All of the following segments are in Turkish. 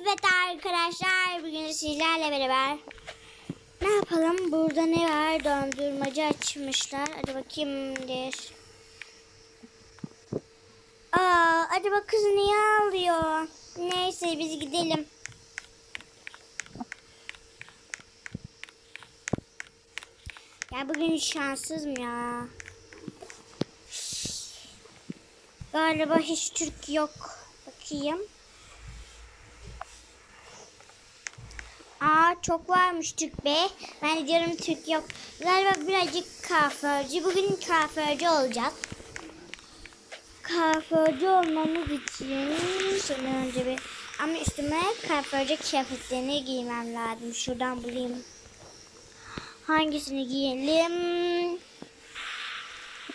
Evet arkadaşlar bugün sizlerle beraber ne yapalım? Burada ne var? Dondurmacı açmışlar. Hadi bakayım. Aa, acaba kız niye ağlıyor? Neyse biz gidelim. Ya bugün şanssızım ya. Galiba hiç Türk yok. Bakayım. Aa çok varmış Türk be. Ben diyorum Türk yok. Galiba birazcık kafirci. Bugün kafirci olacağız. Kafirci olmamız için şimdi önce bir ama üstüme kafirci kıyafetlerini giymem lazım. Şuradan bulayım. Hangisini giyelim?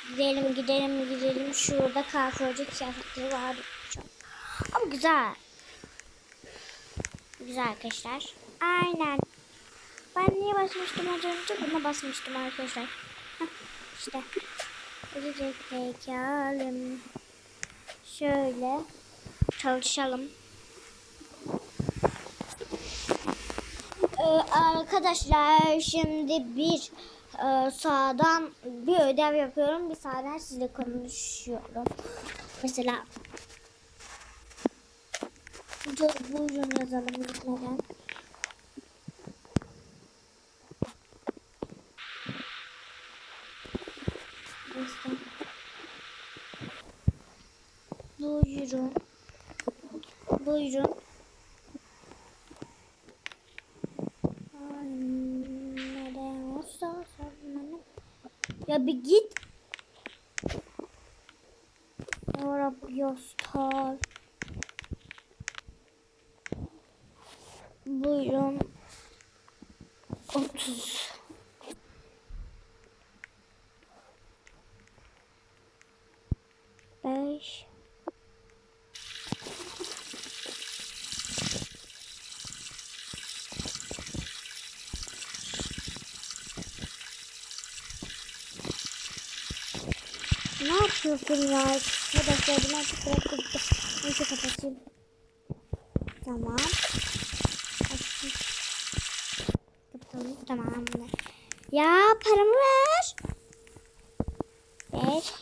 Gidelim gidelim gidelim. Şurada kafirci kıyafetleri var. Çok. Ama güzel. Güzel arkadaşlar. Aynen. Ben niye basmıştım az önce? Buna basmıştım arkadaşlar. Heh, işte. Ölecek bakalım. Şöyle. Çalışalım. Ee, arkadaşlar şimdi bir e, sağdan bir ödev yapıyorum. Bir sağdan sizle konuşuyorum. Mesela buyurun yazalım gitmeden. Neyse. Buyurun. Buyurun. Nereye olsa. Ya bir git. Ya Rabbi yastar. Buyurun. 30. Beş. Ne yapıyorsun ya? Arkadaşlar bunu artık bırakıp neyse kapatayım. Tamam. Açtım. Kapatalım. Tamam. Ya paramı ver. Beş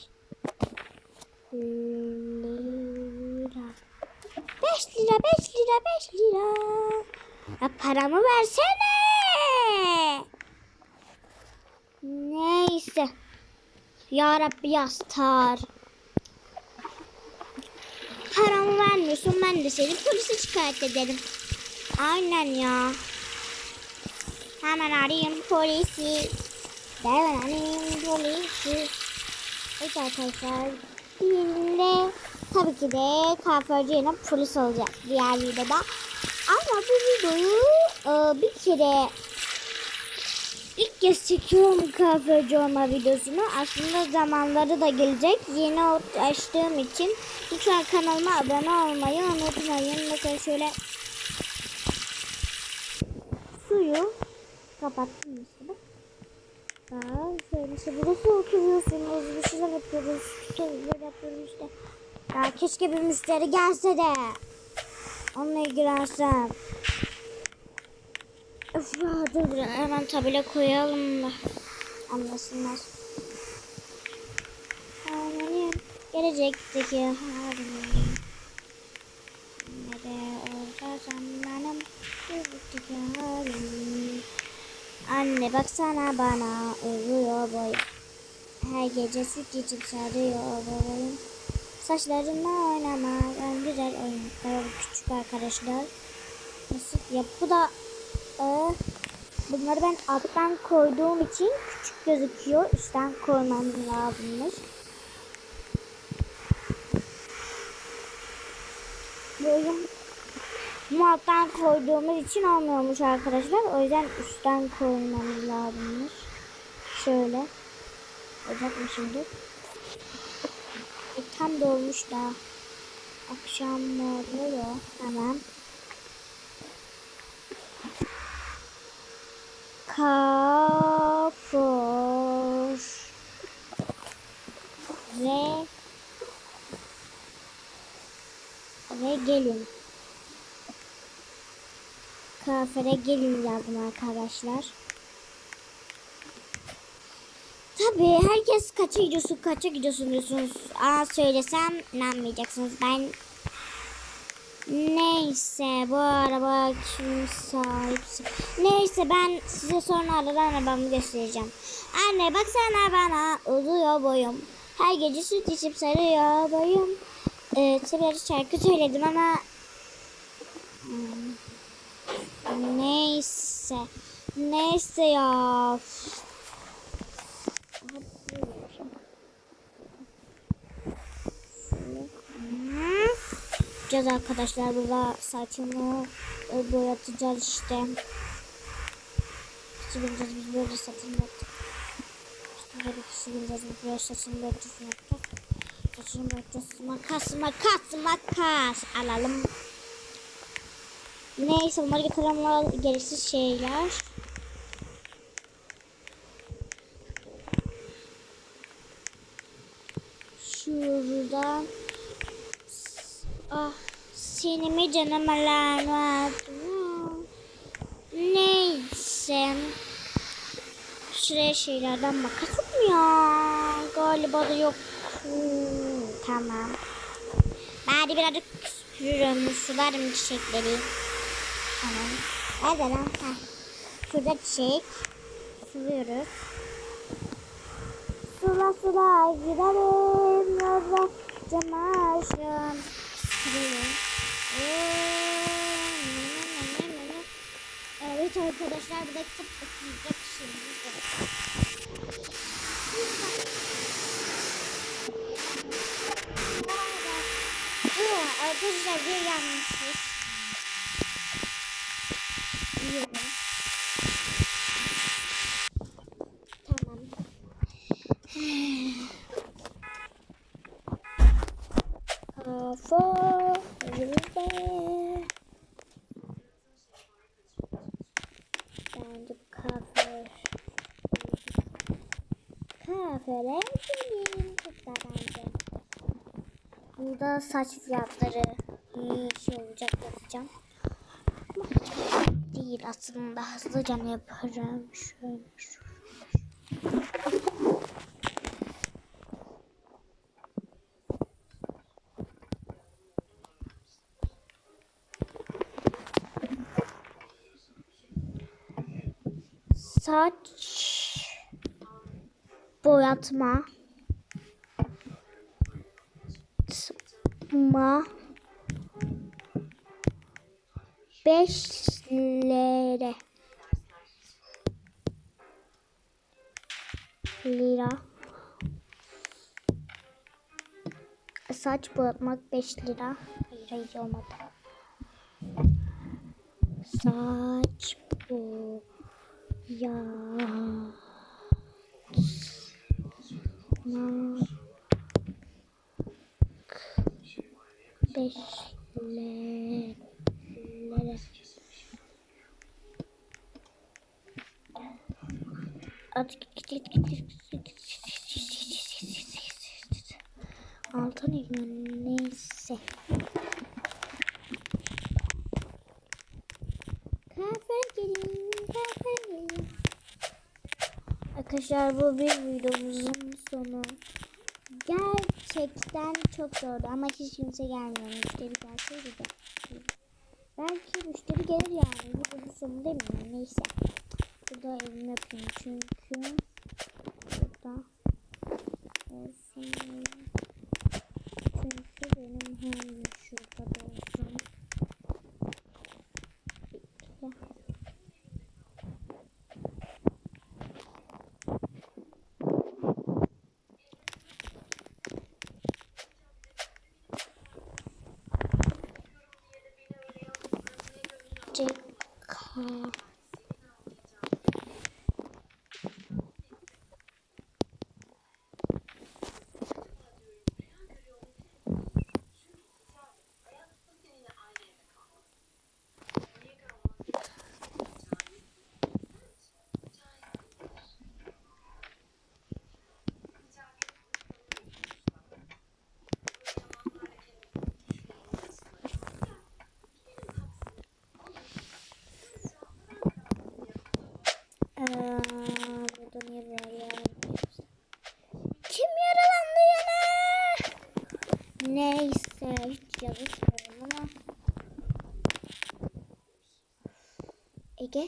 lira. Beş lira, beş lira, beş lira. Ya paramı versene. Neyse. Ya Rabbi yastar. Paramı vermiyorsun ben de seni polise şikayet ederim. Aynen ya. Hemen arayayım polisi. Hemen arayayım polisi. Evet arkadaşlar. Şimdi tabii ki de yerine polis olacak diğer videoda. Ama bu videoyu e, bir kere ilk kez çekiyorum kahveci olma videosunu. Aslında zamanları da gelecek. Yeni açtığım için lütfen kanalıma abone olmayı unutmayın. Mesela şöyle suyu kapattım mesela. Aa, şöyle işte burası oturuyorsunuz, bir şeyler yapıyoruz, şeyler yapıyoruz işte. Ya keşke bir müşteri gelse de onunla ilgilensem. Ya dur bir hemen tabela koyalım da anlasınlar. Halim gelecekteki halim. Nereye olacağım benim gelecekteki halim. Anne baksana bana uyuyor boy. Her gece süt içip sarıyor boyum. Saçlarımla oynamak en güzel oyun. Küçük arkadaşlar. Nasıl ya bu da e, bunları ben alttan koyduğum için küçük gözüküyor. Üstten koymam lazımmış. Boyum bu alttan koyduğumuz için olmuyormuş arkadaşlar. O yüzden üstten koymamız lazımmış. Şöyle. Olacak mı şimdi? Tam dolmuş da. Akşam oluyor? Hemen. Kafur. Ve ve gelin. Kuaföre gelin yazdım arkadaşlar. Tabii herkes kaça gidiyorsun kaça gidiyorsun diyorsunuz. Aa söylesem inanmayacaksınız. Ben Neyse bu araba kim sahipsi. Neyse ben size sonra aradan arabamı göstereceğim. Anne baksana bana oluyor boyum. Her gece süt içip sarıyor boyum. Ee, tabii şarkı söyledim ama Hmm. Neyse. Neyse ya. Yapacağız arkadaşlar burada saçımı e, boyatacağız işte. İşte bileceğiz biz böyle saçını boyatacağız. İşte böyle kişi bileceğiz biz böyle saçını boyatacağız yapacağız. Saçını boyatacağız. Makas makas makas alalım. Neyse bunları getirenler gerisi şeyler. Şuradan Ah seni mi canım alarmadım. Neyse. Şuraya şeylerden mu ya? Galiba da yok. Hmm, tamam. De birazcık süpürürüm. Sularım çiçekleri. Tamam. Nerede lan? Heh. Şurada çiçek. Suluyoruz. Sula sula gidelim. Yolda camaşım. Evet arkadaşlar bir de kitap okuyacak şimdi. Arkadaşlar bir yanlışız. Kafere gelin kızlar bence. Burada saç fiyatları iyi şey olacak yazacağım. Ama değil aslında hızlıca yaparım. Şöyle şöyle. Saç boyatma. Ma 5 lira. Lira saç boyatmak 5 lira. Hayır olmadı. Saç bu ya ma 5 lira At git git git git git Altın ilmen neyse. Kahve gelin, kahve gelin. Arkadaşlar bu bir videomuzun sonu. Gerçekten çok zordu ama hiç kimse gelmiyor. Müşteri gelseydi de. Belki müşteri gelir yani. Videonun sonu mi? Neyse. Burada elimi öpeyim çünkü burada olsun. Çünkü benim hem şurada da olsun. Bekle. Ceka. Ya? Kim yaralandı yine? Neyse hiç yazışmıyorum ama. Ege?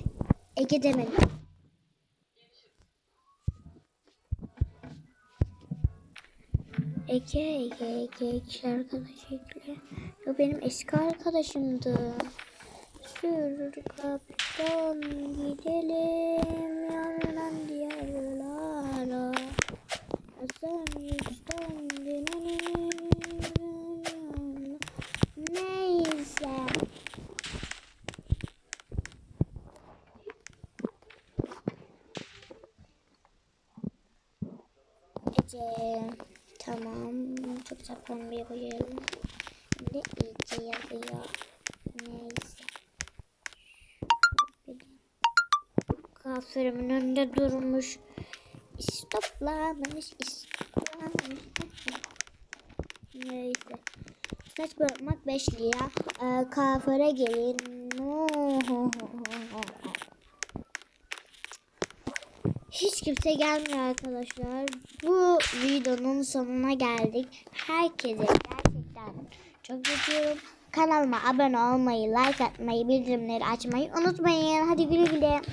Ege demedim. Ege, Ege, Ege, kişi arkadaş ekle. O benim eski arkadaşımdı. Sür kaptan gidelim yanından diyarlara. Hasan yüzden dinelim. Neyse. Ece. Tamam. Çok güzel pembe koyalım. Şimdi Ece yazıyor. Kafirimin önünde durmuş. İstoplamış, istoplamış. Neyse. Saç bırakmak 5 lira. Ee, kafire gelin. Hiç kimse gelmiyor arkadaşlar. Bu videonun sonuna geldik. Herkese gerçekten çok öpüyorum. Kanalıma abone olmayı, like atmayı, bildirimleri açmayı unutmayın. Hadi güle güle.